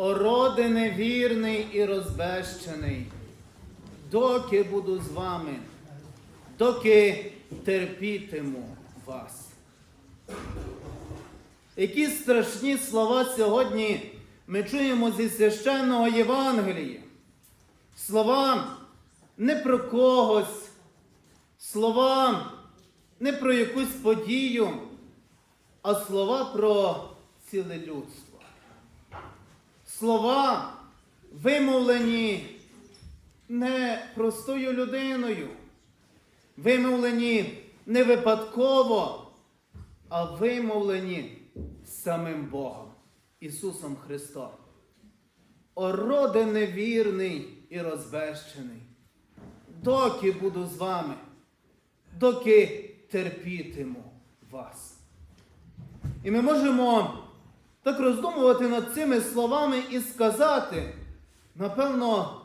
О роде невірний і розбещений, доки буду з вами, доки терпітиму вас. Які страшні слова сьогодні ми чуємо зі священного Євангелія. Слова не про когось, слова не про якусь подію, а слова про ціле людство. Слова вимовлені не простою людиною, вимовлені не випадково, а вимовлені самим Богом, Ісусом Христом. О роде невірний і розбещений, доки буду з вами, доки терпітиму вас. І ми можемо так роздумувати над цими словами і сказати, напевно,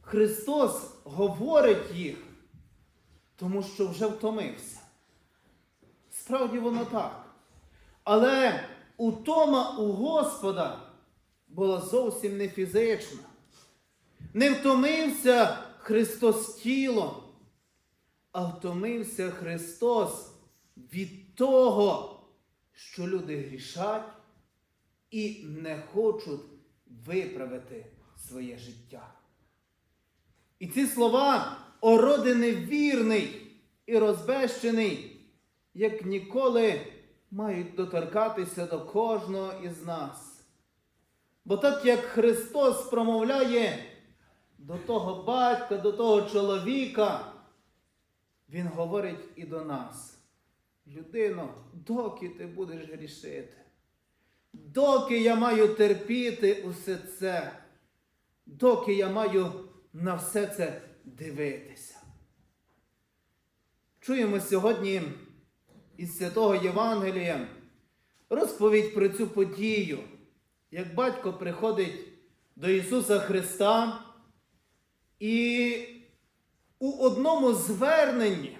Христос говорить їх, тому що вже втомився. Справді воно так. Але утома у Господа була зовсім не фізична. Не втомився Христос тілом, а втомився Христос від того, що люди грішать і не хочуть виправити своє життя. І ці слова о роди невірний і розбещений, як ніколи мають доторкатися до кожного із нас. Бо так як Христос промовляє до того батька, до того чоловіка, Він говорить і до нас. Людино, доки ти будеш грішити, доки я маю терпіти усе це, доки я маю на все це дивитися. Чуємо сьогодні із святого Євангелія розповідь про цю подію, як батько приходить до Ісуса Христа і у одному зверненні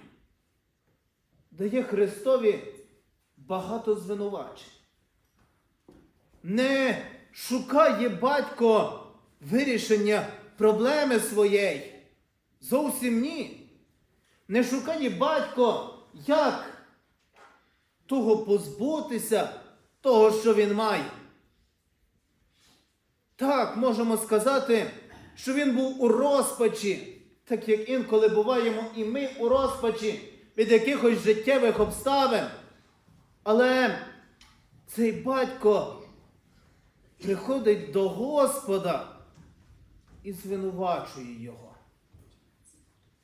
дає Христові багато звинувачень. Не шукає батько вирішення проблеми своєї. Зовсім ні. Не шукає батько, як того позбутися, того, що він має. Так, можемо сказати, що він був у розпачі, так як інколи буваємо і ми у розпачі від якихось життєвих обставин. Але цей батько приходить до Господа і звинувачує його.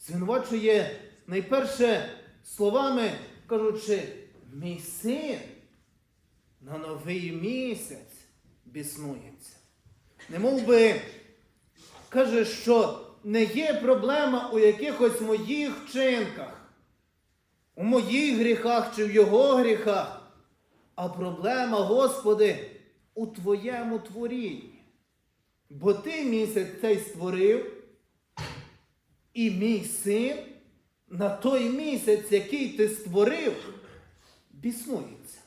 Звинувачує найперше словами, кажучи, мій син на новий місяць біснується. Не би каже, що не є проблема у якихось моїх вчинках, у моїх гріхах чи в його гріхах, а проблема, Господи, у Твоєму творінні. Бо ти місяць цей створив, і мій син на той місяць, який ти створив, біснується.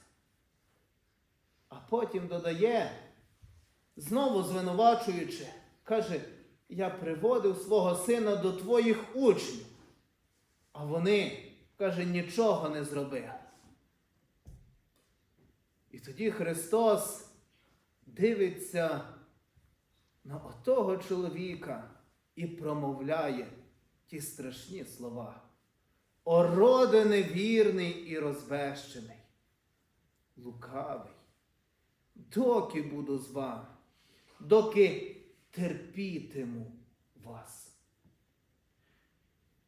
А потім додає, знову звинувачуючи, каже, я приводив свого сина до твоїх учнів, а вони, каже, нічого не зробили. І тоді Христос дивиться на отого чоловіка і промовляє ті страшні слова. О роде невірний і розбещений, лукавий, доки буду з вами, доки терпітиму вас.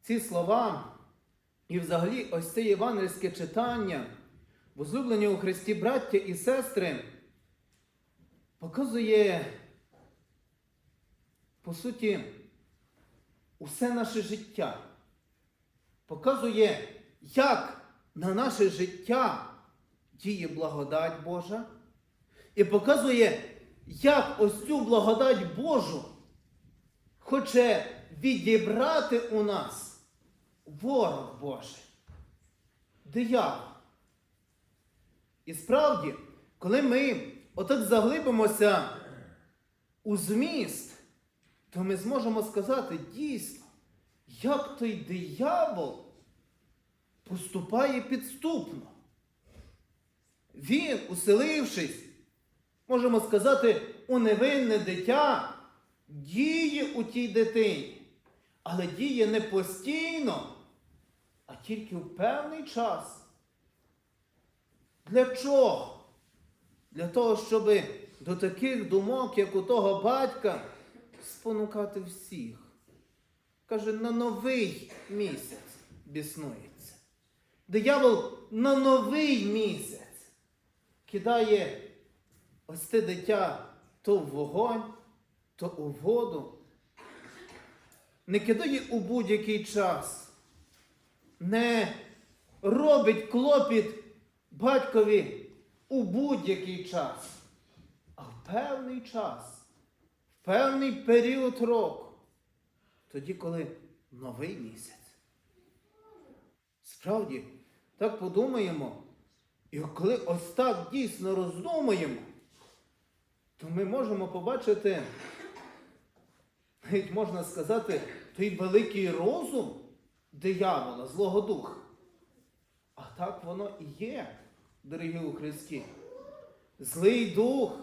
Ці слова і взагалі ось це євангельське читання, возлюблені у Христі браття і сестри, показує, по суті, усе наше життя. Показує, як на наше життя діє благодать Божа, і показує, як ось цю благодать Божу хоче відібрати у нас ворог Божий, диявол. І справді, коли ми отак заглибимося у зміст, то ми зможемо сказати дійсно, як той диявол поступає підступно. Він, уселившись, можемо сказати, у невинне дитя, діє у тій дитині, але діє не постійно, а тільки в певний час. Для чого? Для того, щоб до таких думок, як у того батька, спонукати всіх. Каже, на новий місяць біснується. Диявол на новий місяць кидає ось те дитя то в вогонь, то у воду. Не кидає у будь-який час, не робить клопіт батькові у будь-який час, а в певний час, в певний період року, тоді, коли новий місяць. Справді, так подумаємо, і коли ось так дійсно роздумаємо, то ми можемо побачити, навіть можна сказати, той великий розум диявола, Злого Духа. А так воно і є, дорогі у Христі. Злий дух,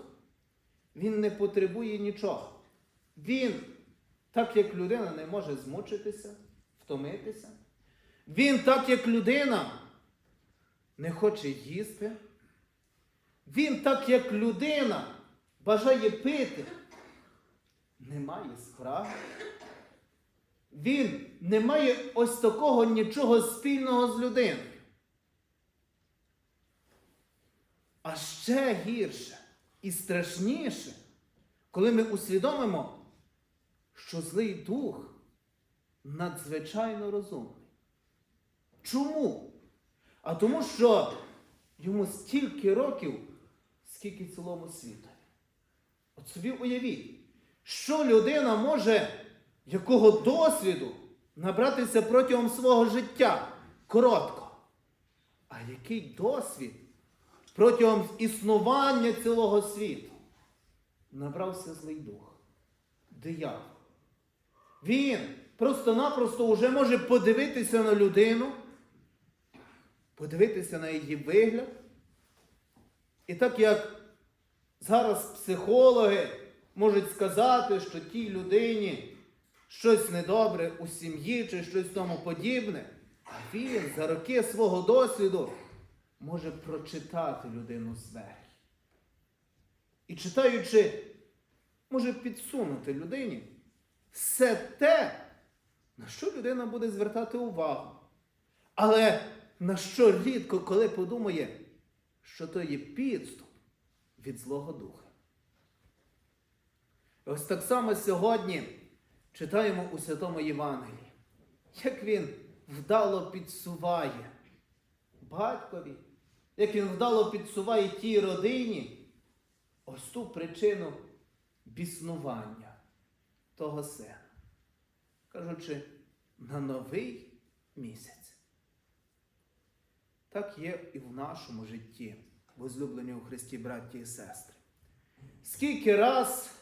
він не потребує нічого. Він, так як людина не може змучитися, втомитися. Він, так як людина, не хоче їсти. Він, так як людина, бажає пити, не має справи. Він не має ось такого нічого спільного з людиною. А ще гірше і страшніше, коли ми усвідомимо, що злий дух надзвичайно розумний. Чому? А тому, що йому стільки років, скільки цілому світу. От собі уявіть, що людина може, якого досвіду набратися протягом свого життя коротко. А який досвід протягом існування цілого світу набрався злий дух, диявол. Він просто-напросто вже може подивитися на людину, подивитися на її вигляд. І так як зараз психологи можуть сказати, що тій людині щось недобре у сім'ї чи щось тому подібне, а він за роки свого досвіду може прочитати людину зверху. І читаючи, може підсунути людині все те, на що людина буде звертати увагу. Але на що рідко коли подумає, що то є підступ від Злого Духа. Ось так само сьогодні читаємо у Святому Євангелії, як він вдало підсуває батькові, як він вдало підсуває тій родині ось ту причину біснування того сина, кажучи, на новий місяць. Так є і в нашому житті, возлюблені у Христі, браті і сестри. Скільки раз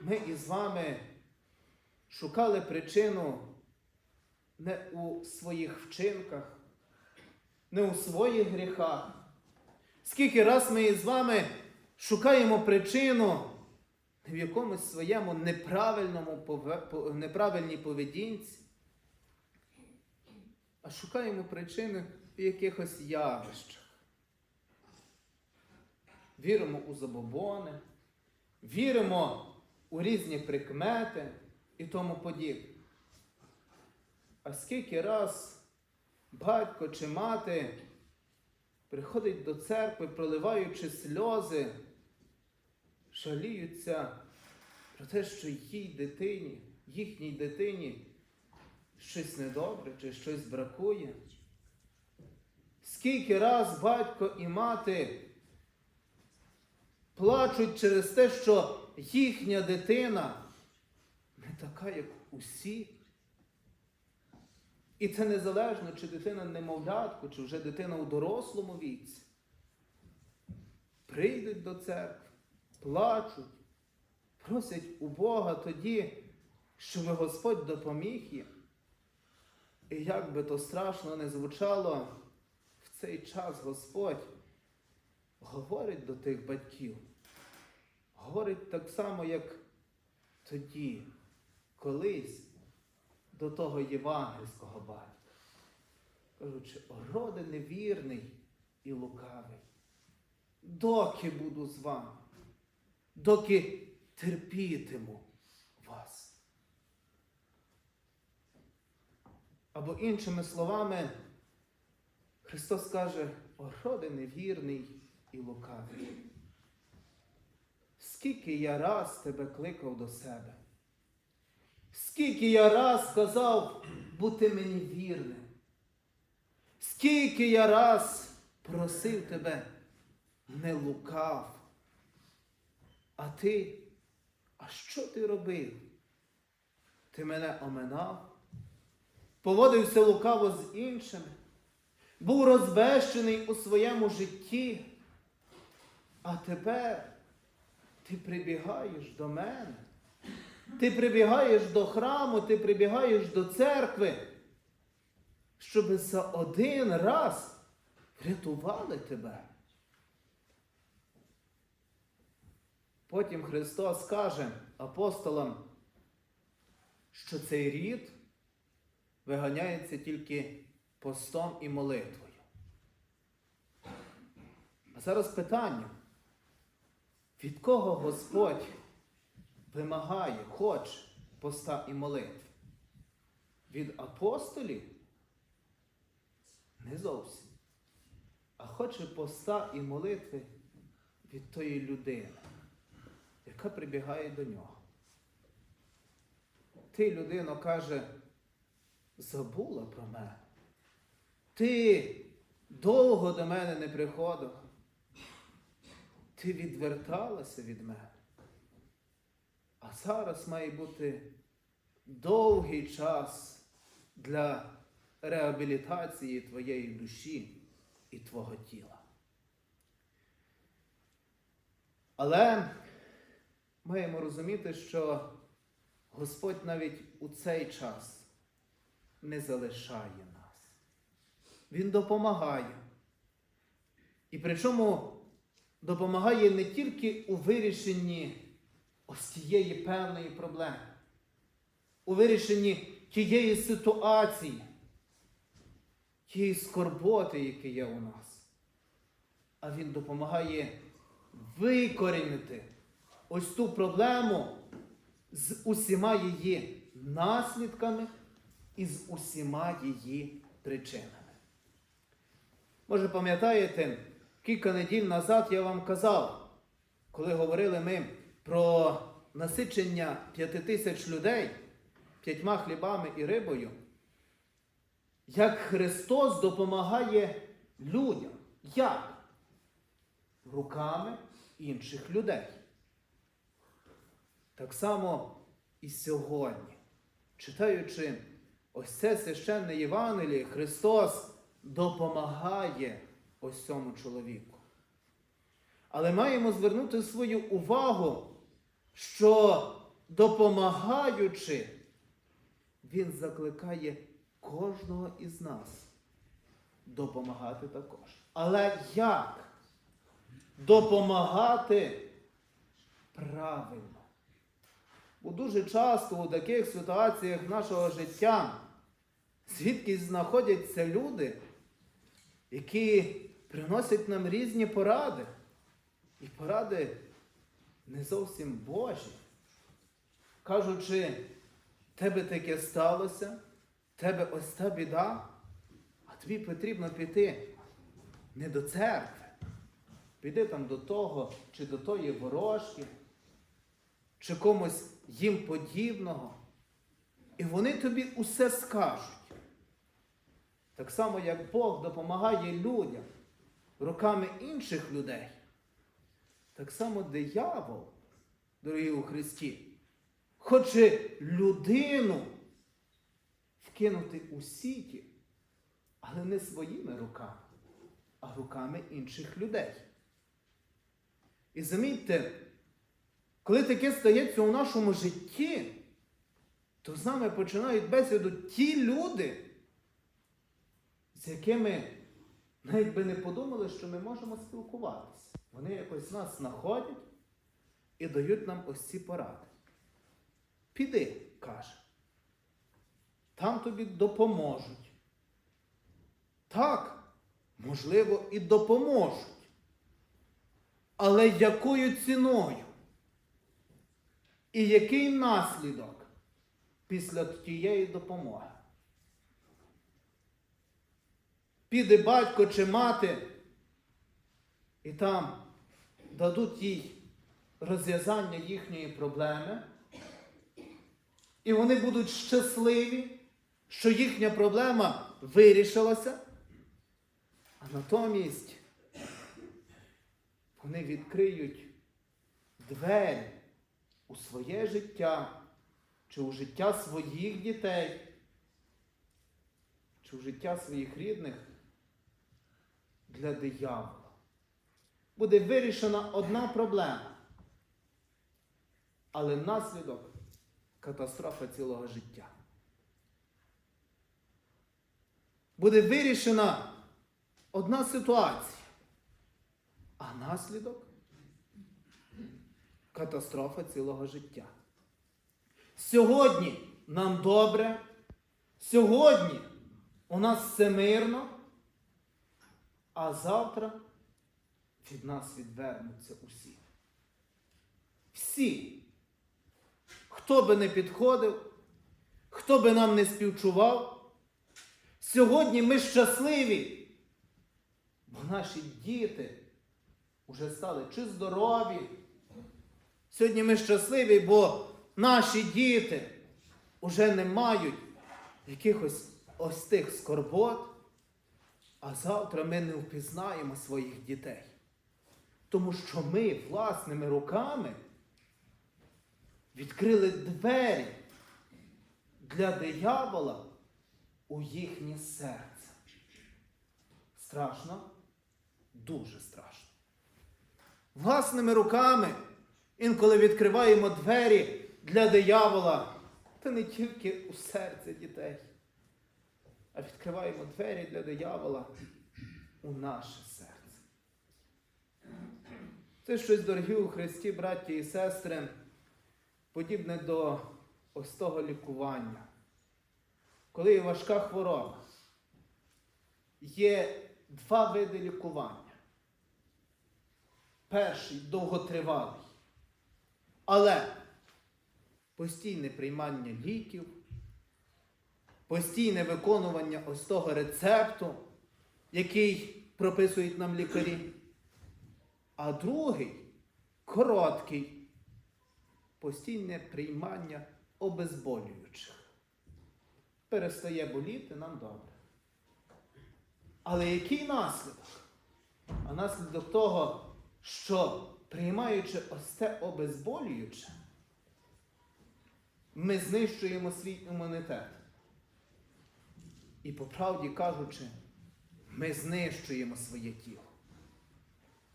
ми із вами шукали причину не у своїх вчинках, не у своїх гріхах. Скільки раз ми із вами шукаємо причину в якомусь своєму неправильному неправильній поведінці, а шукаємо причини в якихось явищах. Віримо у забобони, віримо у різні прикмети і тому подібне. А скільки раз батько чи мати приходить до церкви, проливаючи сльози, жаліються про те, що їй дитині, їхній дитині щось недобре чи щось бракує. Скільки раз батько і мати плачуть через те, що їхня дитина не така, як усі. І це незалежно, чи дитина немовлятку, чи вже дитина у дорослому віці. Прийдуть до церкви, плачуть, просять у Бога тоді, щоб Господь допоміг їм. І як би то страшно не звучало, в цей час Господь говорить до тих батьків. Говорить так само, як тоді, колись до того євангельського батька. Кажучи, о, роде невірний і лукавий. Доки буду з вами, доки терпітиму вас. Або іншими словами, Христос каже, о, роде невірний і лукавий. Скільки я раз тебе кликав до себе, скільки я раз сказав бути мені вірним, скільки я раз просив тебе, не лукав. А ти, а що ти робив? Ти мене оминав, поводився лукаво з іншими, був розбещений у своєму житті, а тепер ти прибігаєш до мене, ти прибігаєш до храму, ти прибігаєш до церкви, щоб за один раз врятували тебе. Потім Христос каже апостолам, що цей рід виганяється тільки постом і молитвою. А зараз питання, від кого Господь вимагає, хоче поста і молитви? Від апостолів? Не зовсім. А хоче поста і молитви від тої людини, яка прибігає до нього. Ти, людино, каже, забула про мене. Ти довго до мене не приходив. Ти відверталася від мене. А зараз має бути довгий час для реабілітації твоєї душі і твого тіла. Але маємо розуміти, що Господь навіть у цей час не залишає нас. Він допомагає. І причому допомагає не тільки у вирішенні ось цієї певної проблеми, у вирішенні тієї ситуації, тієї скорботи, яка є у нас. А Він допомагає викорінити ось ту проблему з усіма її наслідками і з усіма її причинами. Може, пам'ятаєте, кілька неділь назад я вам казав, коли говорили ми про насичення п'яти тисяч людей п'ятьма хлібами і рибою, як Христос допомагає людям. Як? Руками інших людей. Так само і сьогодні, читаючи ось це священне Євангеліє, Христос допомагає ось цьому чоловіку. Але маємо звернути свою увагу, що допомагаючи, Він закликає кожного із нас допомагати також. Але як? Допомагати правильно. Бо дуже часто у таких ситуаціях нашого життя звідки знаходяться люди, які приносять нам різні поради. І поради не зовсім Божі. Кажучи, тебе таке сталося, тебе ось та біда, а тобі потрібно піти не до церкви. Піди там до того, чи до тої ворожки, чи комусь їм подібного. І вони тобі усе скажуть. Так само, як Бог допомагає людям руками інших людей, так само диявол, дорогі у Христі, хоче людину вкинути у сіті, але не своїми руками, а руками інших людей. І замітьте, коли таке стається у нашому житті, то з нами починають бесіду ті люди, з якими навіть би не подумали, що ми можемо спілкуватися. Вони якось нас знаходять і дають нам ось ці поради. Піди, каже. Там тобі допоможуть. Так, можливо, і допоможуть. Але якою ціною? І який наслідок після тієї допомоги? Піде батько чи мати, і там дадуть їй розв'язання їхньої проблеми, і вони будуть щасливі, що їхня проблема вирішилася, а натомість вони відкриють двері у своє життя, чи у життя своїх дітей, чи у життя своїх рідних для диявола. Буде вирішена одна проблема, але наслідок катастрофа цілого життя. Буде вирішена одна ситуація, а наслідок катастрофа цілого життя. Сьогодні нам добре, сьогодні у нас все мирно, а завтра від нас відвернуться усі. Всі. Хто би не підходив, хто би нам не співчував, сьогодні ми щасливі, бо наші діти вже стали чи здорові. Сьогодні ми щасливі, бо наші діти вже не мають якихось ось тих скорбот, а завтра ми не впізнаємо своїх дітей. Тому що ми власними руками відкрили двері для диявола у їхнє серце. Страшно? Дуже страшно. Власними руками інколи відкриваємо двері для диявола, та не тільки у серце дітей, а відкриваємо двері для диявола у наше серце. Це щось, дорогі у Христі, браті і сестри, подібне до ось того лікування. Коли є важка хвороба, є два види лікування. Перший довготривалий, але постійне приймання ліків, постійне виконування ось того рецепту, який прописують нам лікарі. А другий короткий, постійне приймання обезболюючих. Перестає боліти нам добре. Але який наслідок? А наслідок того, що приймаючи ось те обезболююче, ми знищуємо свій імунітет. І по правді кажучи, ми знищуємо своє тіло.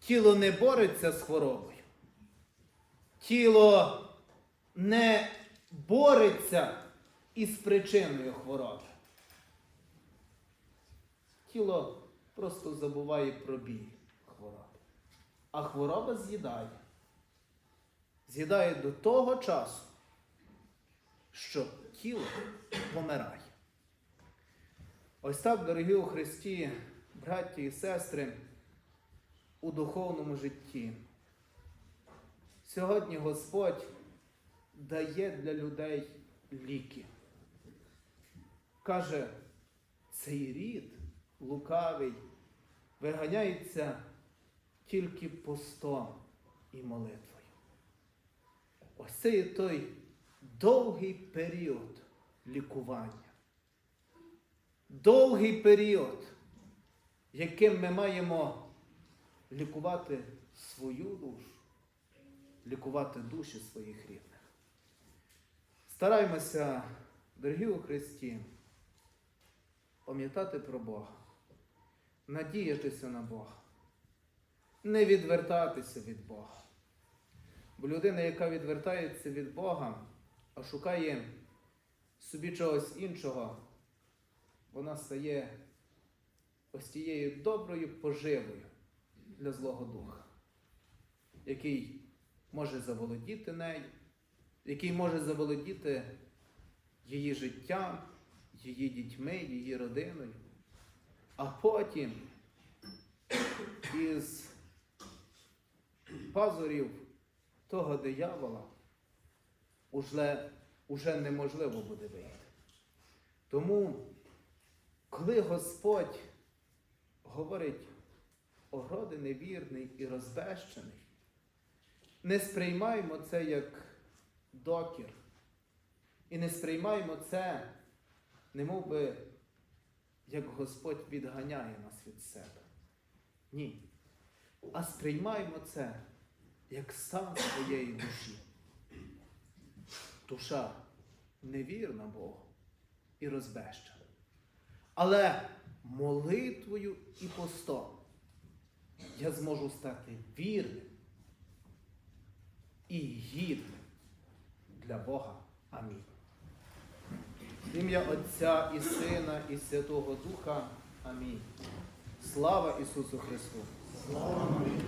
Тіло не бореться з хворобою. Тіло не бореться із причиною хвороби. Тіло просто забуває про біль хвороби. А хвороба з'їдає. З'їдає до того часу, що тіло помирає. Ось так, дорогі у Христі, браті і сестри, у духовному житті. Сьогодні Господь дає для людей ліки. Каже, цей рід лукавий виганяється тільки постом і молитвою. Ось це є той довгий період лікування. Довгий період, яким ми маємо лікувати свою душу, лікувати душі своїх рідних. Стараймося, дорогі у Христі, пам'ятати про Бога, надіятися на Бога, не відвертатися від Бога, Бо людина, яка відвертається від Бога, а шукає собі чогось іншого, вона стає ось тією доброю поживою для Злого Духа, який може заволодіти нею, який може заволодіти її життям, її дітьми, її родиною, а потім із пазурів того диявола уже, уже неможливо буде вийти. Тому, коли Господь говорить огроди невірний і розбещений, не сприймаємо це як докір. І не сприймаємо це, немов би, як Господь відганяє нас від себе. Ні. А сприймаємо це як стан своєї душі. Душа невірна Богу і розбещена. Але молитвою і постом я зможу стати вірним і гідним для Бога. Амінь. Ім'я Отця і Сина, і Святого Духа. Амінь. Слава Ісусу Христу! Слава Марії!